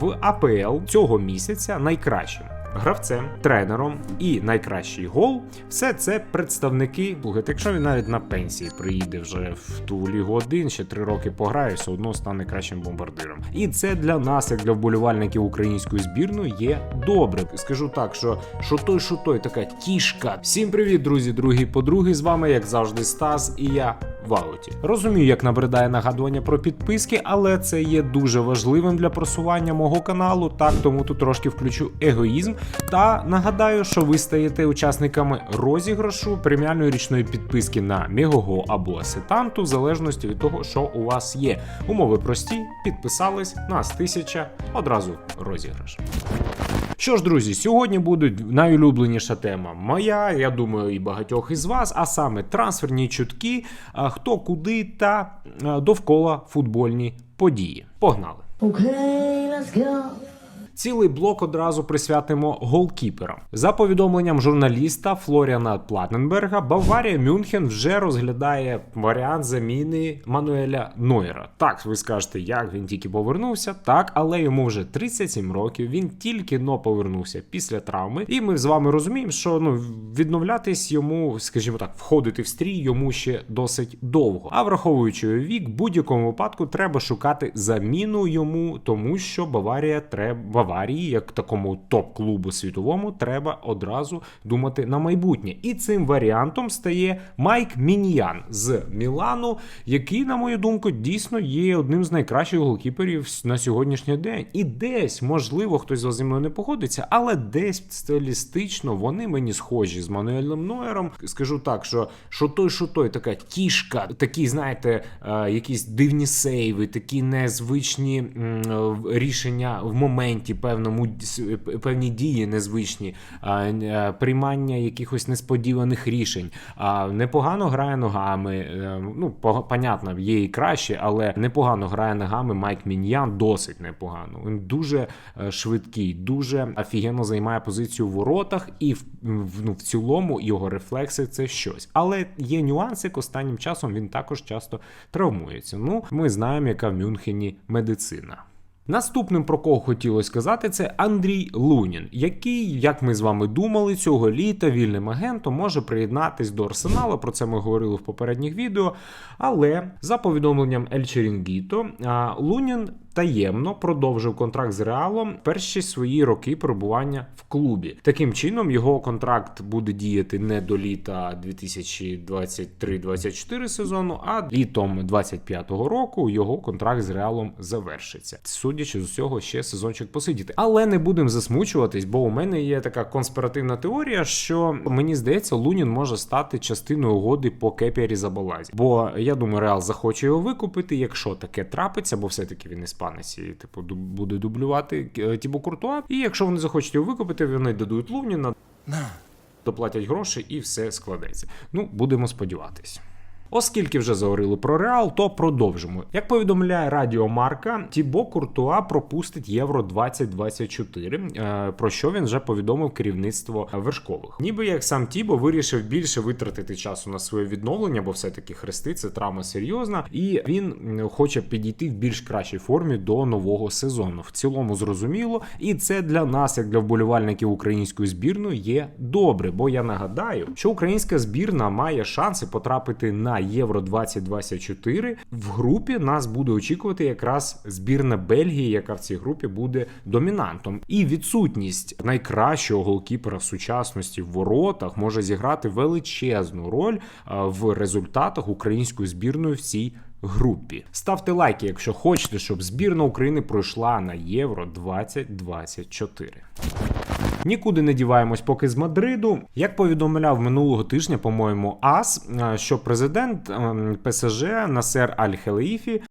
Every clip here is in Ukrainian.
в АПЛ цього місяця найкращим. Гравцем, тренером і найкращий гол все це представники. Слухайте, якщо він навіть на пенсії приїде вже в ту лігу 1, ще три роки пограє, все одно стане кращим бомбардиром. І це для нас, як для вболівальників української збірної, є добре. Скажу так, що що той, що той, така кішка. Всім привіт, друзі, другі подруги. З вами, як завжди, Стас, і я в ауті. Розумію, як набридає нагадування про підписки, але це є дуже важливим для просування мого каналу. Так, тому тут трошки включу егоїзм. Та нагадаю, що ви стаєте учасниками розіграшу преміальної річної підписки на Мегого або Асетанту, в залежності від того, що у вас є. Умови прості, підписались, нас тисяча, одразу розіграш. Що ж, друзі, сьогодні буде найулюбленіша тема моя, я думаю, і багатьох із вас, а саме трансферні чутки, хто куди та довкола футбольні події. Погнали! Okay, let's go. Цілий блок одразу присвятимо голкіперам. За повідомленням журналіста Флоріана Платненберга, Баварія Мюнхен вже розглядає варіант заміни Мануеля Нойера. Так, ви скажете, як він тільки повернувся, так, але йому вже 37 років. Він тільки но повернувся після травми, і ми з вами розуміємо, що ну відновлятись йому, скажімо так, входити в стрій йому ще досить довго. А враховуючи вік, в будь-якому випадку треба шукати заміну йому, тому що Баварія треба Баварії, як такому топ-клубу світовому, треба одразу думати на майбутнє. І цим варіантом стає Майк Міньян з Мілану, який, на мою думку, дійсно є одним з найкращих голкіперів на сьогоднішній день. І десь, можливо, хтось зі мною не погодиться, але десь стилістично вони мені схожі з Мануелем Нойером. Скажу так, що що той, що той, така кішка, такі, знаєте, е, якісь дивні сейви, такі незвичні е, рішення в моменті певному певні дії незвичні, е, приймання якихось несподіваних рішень. Непогано грає ногами. е, Ну, понятно, є і краще, але непогано грає ногами Майк Міньян, досить непогано. Він дуже е, швидкий, дуже офігенно займає позицію в воротах, і ну, в цілому його рефлекси це щось. Але є нюанси, як останнім часом він також часто травмується. Ну, ми знаємо, яка в Мюнхені медицина. Наступним про кого хотілося сказати, це Андрій Лунін, який, як ми з вами думали, цього літа вільним агентом може приєднатись до Арсеналу. Про це ми говорили в попередніх відео. Але за повідомленням Ель Черінгіто, Лунін таємно продовжив контракт з Реалом перші свої роки перебування в клубі. Таким чином, його контракт буде діяти не до літа 2023-2024 сезону, а літом 25-го року його контракт з Реалом завершиться. Судячи з усього, ще сезончик посидіти. Але не будемо засмучуватись, бо у мене є така конспіративна теорія, що мені здається, Лунін може стати частиною угоди по Кепі Різабалазі. Бо я думаю, Реал захоче його викупити, якщо таке трапиться, бо все-таки він іспанець і типу буде дублювати е, Тібо Куртуа. І якщо вони захочуть його викупити, вони дадуть Луніна, доплатять гроші і все складеться. Ну, будемо сподіватись. Оскільки вже заговорили про Реал, то продовжимо. Як повідомляє Радіо Марка, Тібо Куртуа пропустить Євро 2024, е, про що він вже повідомив керівництво вершкових. Ніби як сам Тібо вирішив більше витратити часу на своє відновлення, бо все-таки хрести це травма серйозна, і він хоче підійти в більш кращій формі до нового сезону. В цілому зрозуміло, і це для нас, як для вболівальників української збірної, є добре. Бо я нагадаю, що українська збірна має шанси потрапити на Євро 2024. В групі нас буде очікувати якраз збірна Бельгії, яка в цій групі буде домінантом. І відсутність найкращого голкіпера сучасності в воротах може зіграти величезну роль в результатах української збірної в цій групі. Ставте лайки, якщо хочете, щоб збірна України пройшла на Євро 2024. Нікуди не діваємось поки з Мадриду. Як повідомляв минулого тижня, по-моєму, АС, е, що президент ем, ПСЖ Насер Аль-Хелеїфі.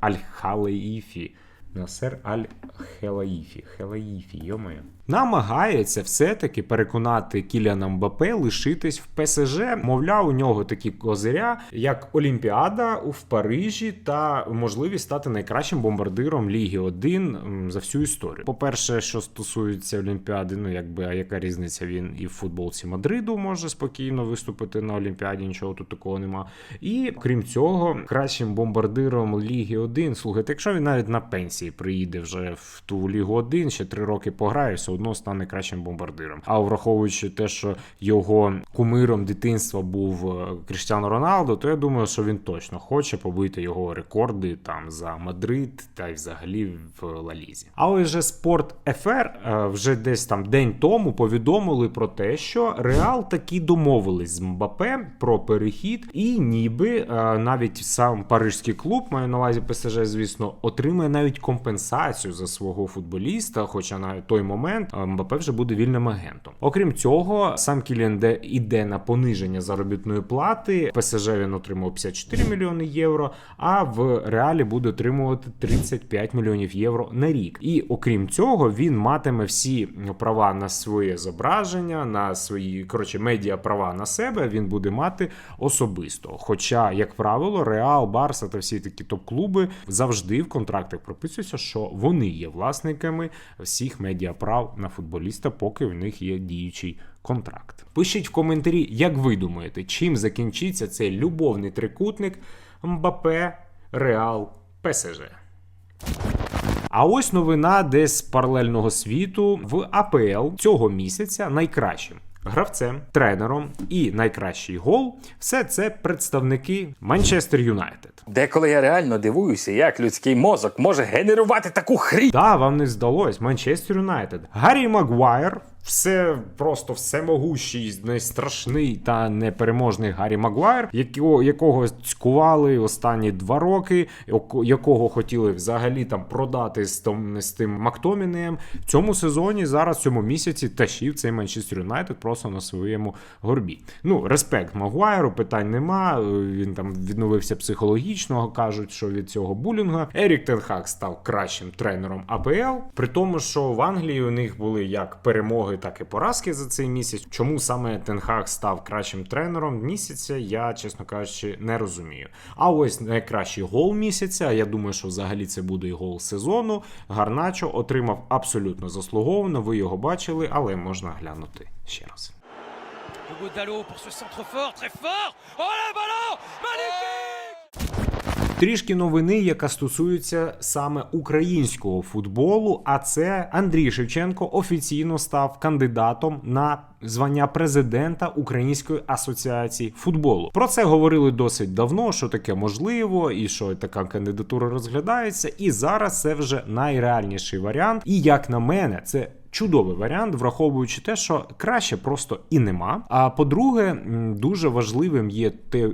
Аль-Халаїфі. Насер Аль-Хелаїфі. Хелаїфі, йомаю. Намагається все-таки переконати Кіліана Мбапе лишитись в ПСЖ. Мовляв, у нього такі козиря, як Олімпіада в Парижі та можливість стати найкращим бомбардиром Ліги 1 за всю історію. По-перше, що стосується Олімпіади, ну якби а яка різниця він і в футболці Мадриду може спокійно виступити на Олімпіаді, нічого тут такого нема. І крім цього, кращим бомбардиром Ліги 1, слухайте, якщо він навіть на пенсії приїде вже в ту лігу 1, ще три роки пограє, все одно стане кращим бомбардиром. А враховуючи те, що його кумиром дитинства був е, Кріштіано Роналдо, то я думаю, що він точно хоче побити його рекорди там за Мадрид та й взагалі в Лалізі. А ось же спорт ФР е, вже десь там день тому повідомили про те, що Реал таки домовились з Мбапе про перехід, і ніби е, навіть сам парижський клуб, маю на увазі ПСЖ, звісно, отримає навіть компенсацію за свого футболіста. Хоча на той момент е, Мбапе вже буде вільним агентом. Окрім цього, сам Кіліан Де іде на пониження заробітної плати. ПСЖ він отримав 54 мільйони євро, а в реалі буде отримувати 35 мільйонів євро на рік. І окрім цього, він матиме всі права на своє зображення, на свої коротше медіа права на себе. Він буде мати особисто. Хоча, як правило, Реал, Барса та всі такі топ-клуби завжди в контрактах прописується, що вони є власниками всіх медіаправ на футболіста, поки в них є діючий контракт. Пишіть в коментарі, як ви думаєте, чим закінчиться цей любовний трикутник Мбапе, Реал, ПСЖ. А ось новина десь з паралельного світу в АПЛ цього місяця найкращим. Гравцем, тренером і найкращий гол все це представники Манчестер Юнайтед. Деколи я реально дивуюся, як людський мозок може генерувати таку хрінь. Да, вам не здалось. Манчестер Юнайтед. Гаррі Магуайр. Все просто всемогущий, найстрашний та непереможний Гаррі Магуайр, якого, якого цькували останні два роки, якого хотіли взагалі там продати з тим, з тим Мактомінеєм. В цьому сезоні зараз в цьому місяці тащив цей Манчестер Юнайтед просто на своєму горбі. Ну, респект Магуайру, питань нема. Він там відновився психологічно, кажуть, що від цього булінга. Ерік Тенхак став кращим тренером АПЛ. При тому, що в Англії у них були як перемоги, так і поразки за цей місяць. Чому саме Тенхак став кращим тренером місяця, я чесно кажучи, не розумію. А ось найкращий гол місяця. Я думаю, що взагалі це буде і гол сезону. Гарначо отримав абсолютно заслуговано. Ви його бачили, але можна глянути ще раз. Hugo Dallo pour ce centre fort, très fort. Oh le ballon Magnifique Трішки новини, яка стосується саме українського футболу. А це Андрій Шевченко офіційно став кандидатом на звання президента Української асоціації футболу. Про це говорили досить давно, що таке можливо, і що така кандидатура розглядається. І зараз це вже найреальніший варіант. І як на мене, це. Чудовий варіант, враховуючи те, що краще просто і нема. А по-друге, дуже важливим є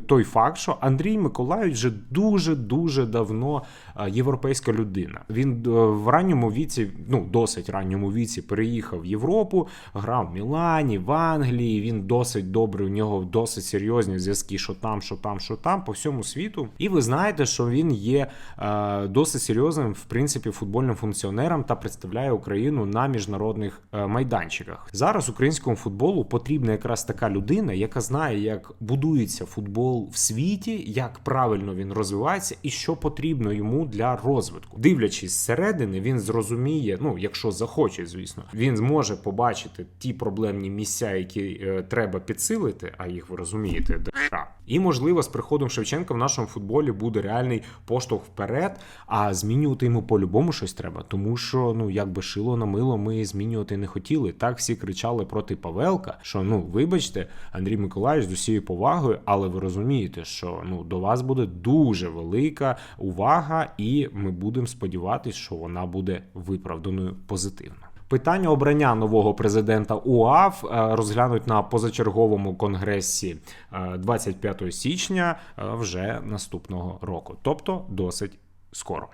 той факт, що Андрій Миколаївич вже дуже дуже давно європейська людина. Він е, в ранньому віці, ну досить ранньому віці, переїхав в Європу, грав в Мілані, в Англії. Він досить добрий. У нього досить серйозні зв'язки, що там, що там, що там, по всьому світу. І ви знаєте, що він є е, досить серйозним, в принципі, футбольним функціонером та представляє Україну на міжнародних е, майданчиках. Зараз українському футболу потрібна якраз така людина, яка знає, як будується футбол в світі, як правильно він розвивається і що потрібно йому для розвитку. Дивлячись зсередини, він зрозуміє, ну якщо захоче, звісно, він зможе побачити ті проблемні місця, які е, треба підсилити, а їх ви розумієте, дохера. І можливо, з приходом Шевченка в нашому футболі буде реальний поштовх вперед. А змінювати йому по-любому щось треба, тому що ну якби шило на мило ми змінювати не хотіли. Так всі кричали проти Павелка, що ну вибачте, Андрій Миколаївич з усією повагою, але ви розумієте, що ну до вас буде дуже велика увага, і ми будемо сподіватися, що вона буде виправданою позитивно. Питання обрання нового президента УАФ е, розглянуть на позачерговому конгресі е, 25 січня е, вже наступного року, тобто досить скоро.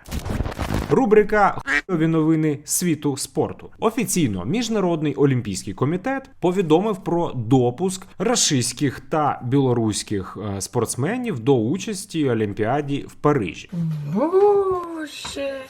Рубрика «Хуйові новини світу спорту. Офіційно міжнародний олімпійський комітет повідомив про допуск рашистських та білоруських е, спортсменів до участі в Олімпіаді в Парижі. Боже,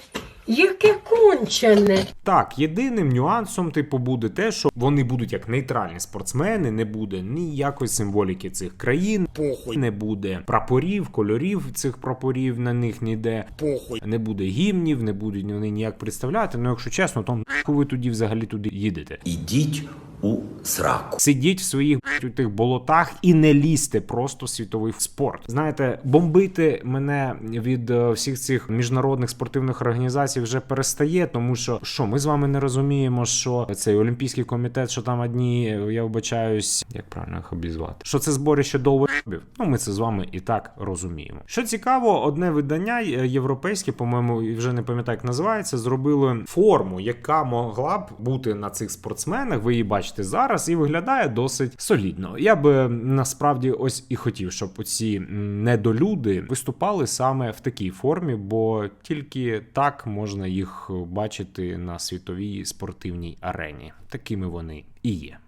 яке кончене. Так, єдиним нюансом, типу, буде те, що вони будуть як нейтральні спортсмени, не буде ніякої символіки цих країн, похуй не буде прапорів, кольорів цих прапорів на них ніде, похуй не буде гімнів, не будуть вони ніяк представляти. Ну, якщо чесно, то ви тоді взагалі туди їдете. Ідіть у сраку. Сидіть в своїх у тих болотах і не лізьте просто в світовий спорт. Знаєте, бомбити мене від е, всіх цих міжнародних спортивних організацій вже перестає, тому що що ми з вами не розуміємо, що цей олімпійський комітет, що там одні, я вибачаюсь, як правильно їх обізвати, що це зборище довбів. Ну ми це з вами і так розуміємо. Що цікаво, одне видання е, європейське, по-моєму, вже не пам'ятаю, як називається, зробили форму, яка могла б бути на цих спортсменах. Ви її бачите зараз, і виглядає досить солідно. Я би насправді ось і хотів, щоб оці м, недолюди виступали саме в такій формі, бо тільки так можна їх бачити на світовій спортивній арені. Такими вони і є.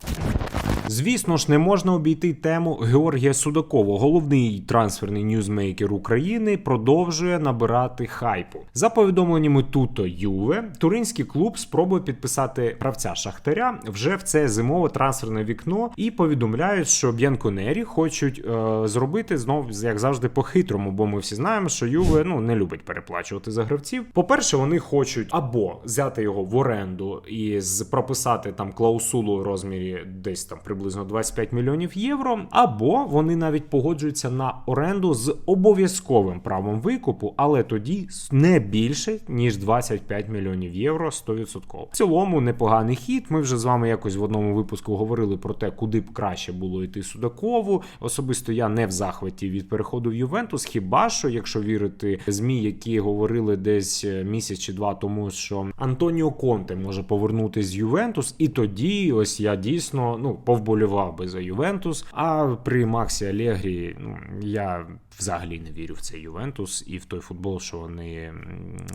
Звісно ж, не можна обійти тему Георгія Судакова. Головний трансферний ньюзмейкер України продовжує набирати хайпу. За повідомленнями Туто Юве, туринський клуб спробує підписати гравця Шахтаря вже в це зимове трансферне вікно і повідомляють, що Б'янконері хочуть е, зробити знов, як завжди, по-хитрому, бо ми всі знаємо, що Юве ну не любить переплачувати за гравців. По-перше, вони хочуть або взяти його в оренду і прописати там клаусулу у розмірі десь там приблизно 25 мільйонів євро, або вони навіть погоджуються на оренду з обов'язковим правом викупу, але тоді не більше ніж 25 мільйонів євро 100%. В цілому непоганий хід. Ми вже з вами якось в одному випуску говорили про те, куди б краще було йти Судакову. Особисто я не в захваті від переходу в Ювентус. Хіба що, якщо вірити змі, які говорили десь е, місяць чи два тому, що Антоніо Конте може повернутися з Ювентус, і тоді ось я дійсно ну повболював би за Ювентус. А при Максі Алегрі, ну я взагалі не вірю в цей Ювентус і в той футбол, що вони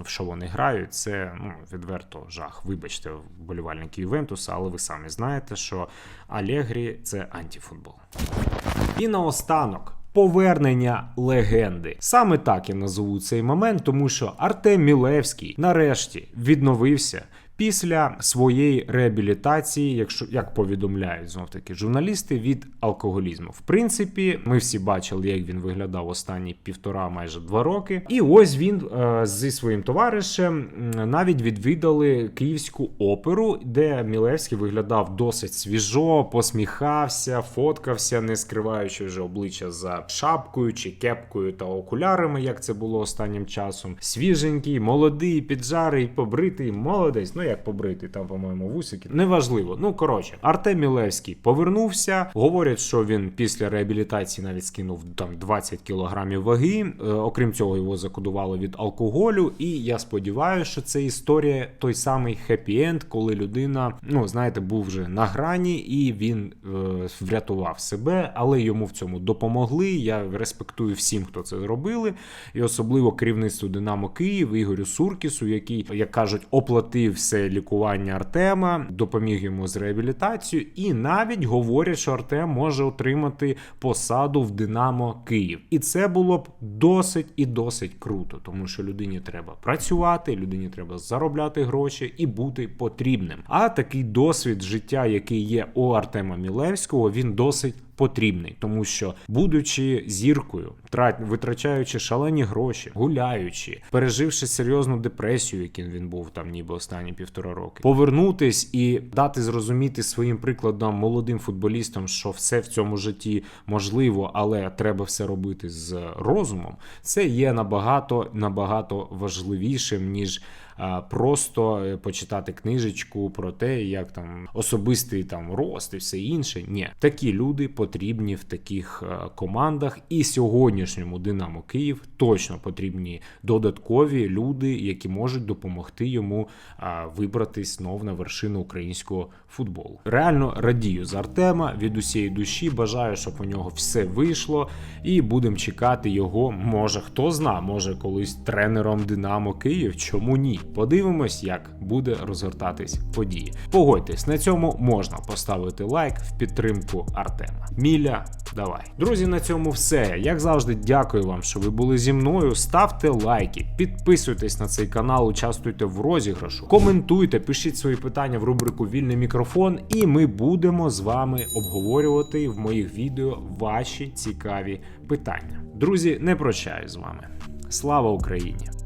в що вони грають. Це ну відверто жах. Вибачте, вболівальники Ювентуса, але ви самі знаєте, що Алегрі це антифутбол. І наостанок. Повернення легенди. Саме так я назову цей момент, тому що Артем Мілевський нарешті відновився після своєї реабілітації, якщо як повідомляють знов таки журналісти від алкоголізму. В принципі, ми всі бачили, як він виглядав останні півтора, майже два роки. І ось він е, зі своїм товаришем навіть відвідали київську оперу, де Мілевський виглядав досить свіжо, посміхався, фоткався, не скриваючи вже обличчя за шапкою чи кепкою та окулярами, як це було останнім часом. Свіженький, молодий, піджарий, побритий, молодець. Ну як побритий, там, по-моєму, вусики. Неважливо. Ну коротше, Артем Мілевський повернувся. Говорять, що він після реабілітації навіть скинув там 20 кілограмів ваги. Е, окрім цього, його закодували від алкоголю. І я сподіваюся, що це історія той самий хеппі-енд, коли людина, ну знаєте, був вже на грані, і він е, врятував себе, але йому в цьому допомогли. Я респектую всім, хто це зробили, і особливо керівництву Динамо Київ, Ігорю Суркісу, який, як кажуть, оплатив все лікування Артема, допоміг йому з реабілітацією, і навіть говорять, що Артем може отримати посаду в Динамо Київ. І це було б досить і досить круто, тому що людині треба працювати, людині треба заробляти гроші і бути потрібним. А такий досвід життя, який є у Артема Мілевського, він досить потрібний, тому що, будучи зіркою, витрачаючи шалені гроші, гуляючи, переживши серйозну депресію, яким він був там, ніби останні півтора роки, повернутись і дати зрозуміти своїм прикладом молодим футболістам, що все в цьому житті можливо, але треба все робити з розумом. Це є набагато набагато важливішим ніж просто е, почитати книжечку про те, як там особистий там рост і все інше. Ні, такі люди потрібні в таких е, командах, і сьогоднішньому Динамо Київ точно потрібні додаткові люди, які можуть допомогти йому вибратись знов на вершину українського футболу. Реально радію з Артема від усієї душі. Бажаю, щоб у нього все вийшло, і будемо чекати його. Може, хто зна, може колись тренером Динамо Київ. Чому ні? Подивимось, як буде розгортатись події. Погодьтесь, на цьому можна поставити лайк в підтримку Артема. Міля, давай. Друзі, на цьому все. Як завжди, дякую вам, що ви були зі мною. Ставте лайки, підписуйтесь на цей канал, участвуйте в розіграшу, коментуйте, пишіть свої питання в рубрику Вільний мікрофон, і ми будемо з вами обговорювати в моїх відео ваші цікаві питання. Друзі, не прощаюсь з вами. Слава Україні!